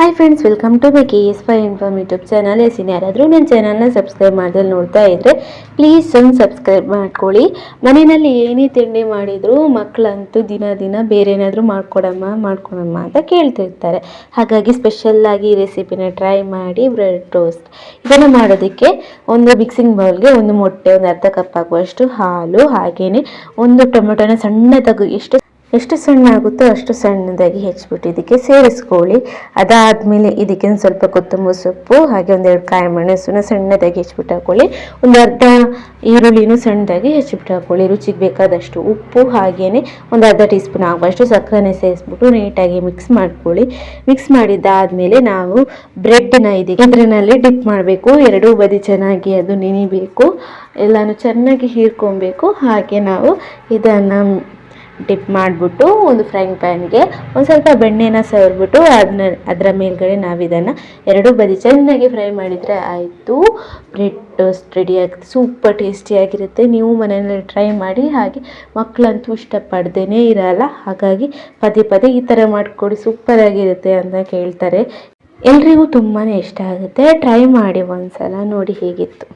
Hi friends welcome to my K S fi inform YouTube channel yes ಯಾರಾದರೂ ನನ್ನ ಚಾನಲ್ನ subscribe ಮಾಡ್ದಲ್ಲಿ ನೋಡ್ತಾ ಇದ್ದರೆ ಪ್ಲೀಸ್ ಒಂದು ಸಬ್ಸ್ಕ್ರೈಬ್ ಮಾಡ್ಕೊಳ್ಳಿ. ಮನೆಯಲ್ಲಿ ಏನೇ ತಿಂಡಿ ಮಾಡಿದರೂ ಮಕ್ಕಳಂತೂ ದಿನ ದಿನ ಬೇರೆ ಏನಾದರೂ ಮಾಡ್ಕೊಡಮ್ಮ ಮಾಡ್ಕೊಡಮ್ಮ ಅಂತ ಕೇಳ್ತಿರ್ತಾರೆ ಹಾಗಾಗಿ ಸ್ಪೆಷಲ್ಲಾಗಿ ಈ ರೆಸಿಪಿನ ಟ್ರೈ ಮಾಡಿ ಬ್ರೆಡ್ ಟೋಸ್ಟ್ ಇದನ್ನು ಮಾಡೋದಕ್ಕೆ ಒಂದು ಮಿಕ್ಸಿಂಗ್ ಬೌಲ್ಗೆ ಒಂದು ಮೊಟ್ಟೆ, ಒಂದು ಅರ್ಧ ಕಪ್ ಆಗುವಷ್ಟು ಹಾಲು ಹಾಗೆಯೇ ಒಂದು ಟೊಮೆಟೊನ ಸಣ್ಣದಾಗಿ ಎಷ್ಟು ಎಷ್ಟು ಸಣ್ಣ ಆಗುತ್ತೋ ಅಷ್ಟು ಸಣ್ಣದಾಗಿ ಹೆಚ್ಚಿಬಿಟ್ಟು ಇದಕ್ಕೆ ಸೇರಿಸ್ಕೊಳ್ಳಿ. ಅದಾದಮೇಲೆ ಇದಕ್ಕೆ ಒಂದು ಸ್ವಲ್ಪ ಕೊತ್ತಂಬರಿ ಸೊಪ್ಪು, ಹಾಗೆ ಒಂದೆರಡು ಕಾಯಿ ಮೆಣಸನ್ನ ಸಣ್ಣದಾಗಿ ಹೆಚ್ಚಿಬಿಟ್ಟು ಹಾಕೊಳ್ಳಿ. ಒಂದು ಅರ್ಧ ಈರುಳ್ಳಿನೂ ಸಣ್ಣದಾಗಿ ಹೆಚ್ಚಿಬಿಟ್ಟು ಹಾಕೊಳ್ಳಿ. ರುಚಿಗೆ ಬೇಕಾದಷ್ಟು ಉಪ್ಪು ಹಾಗೆಯೇ ಒಂದು ಅರ್ಧ ಟೀ ಸ್ಪೂನ್ ಆಗುವಷ್ಟು ಸಕ್ಕರೆನೇ ಸೇರಿಸ್ಬಿಟ್ಟು ನೀಟಾಗಿ ಮಿಕ್ಸ್ ಮಾಡ್ಕೊಳ್ಳಿ. ಮಿಕ್ಸ್ ಮಾಡಿದ್ದಾದಮೇಲೆ ನಾವು ಬ್ರೆಡ್ನ ಇದಕ್ಕೆ ಅದರಲ್ಲಿ ಡಿಪ್ ಮಾಡಬೇಕು. ಎರಡೂ ಬದಿ ಚೆನ್ನಾಗಿ ಅದು ನೆನಿಬೇಕು. ಎಲ್ಲನೂ ಚೆನ್ನಾಗಿ ಹೀರ್ಕೊಬೇಕು. ಹಾಗೆ ನಾವು ಇದನ್ನು ಡಿಪ್ ಮಾಡಿಬಿಟ್ಟು ಒಂದು ಫ್ರೈಂಗ್ ಪ್ಯಾನ್ಗೆ ಒಂದು ಸ್ವಲ್ಪ ಬೆಣ್ಣೆನ ಸವರ್ಬಿಟ್ಟು ಅದನ್ನ ಅದರ ಮೇಲ್ಗಡೆ ನಾವು ಇದನ್ನು ಎರಡೂ ಬದಿ ಚೆನ್ನಾಗಿ ಫ್ರೈ ಮಾಡಿದರೆ ಆಯಿತು. ಬ್ರೆಡ್ ಟೋಸ್ಟ್ ರೆಡಿ ಆಗುತ್ತೆ. ಸೂಪರ್ ಟೇಸ್ಟಿಯಾಗಿರುತ್ತೆ ನೀವು ಮನೆಯಲ್ಲಿ ಟ್ರೈ ಮಾಡಿ, ಹಾಗೆ ಮಕ್ಕಳಂತೂ ಇಷ್ಟಪಡ್ದೇ ಇರಲ್ಲ. ಹಾಗಾಗಿ ಪದೇ ಪದೇ ಈ ಥರ ಮಾಡಿಕೊಡಿ ಸೂಪರಾಗಿರುತ್ತೆ ಅಂತ ಕೇಳ್ತಾರೆ. ಎಲ್ರಿಗೂ ತುಂಬಾ ಇಷ್ಟ ಆಗುತ್ತೆ. ಟ್ರೈ ಮಾಡಿ ಒಂದ್ಸಲ ನೋಡಿ ಹೇಗಿತ್ತು.